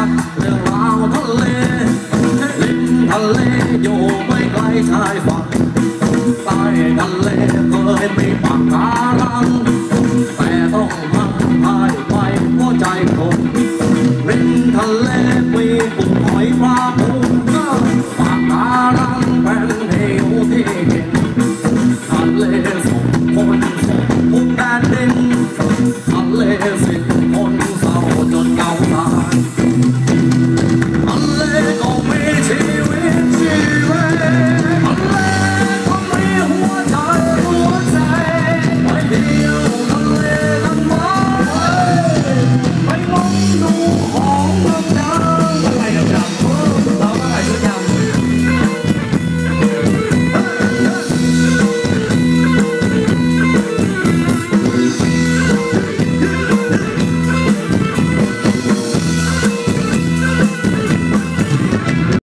ัดเรื่องราวทะเลริ้นทะเลอยู่ไม่ไกลชายฝั่งใต้ทะเลเคยม่ปากการังแต่ต้องพังพายไปหัวใจคนริ้นทะเลมีกุ้งหอยปลาปู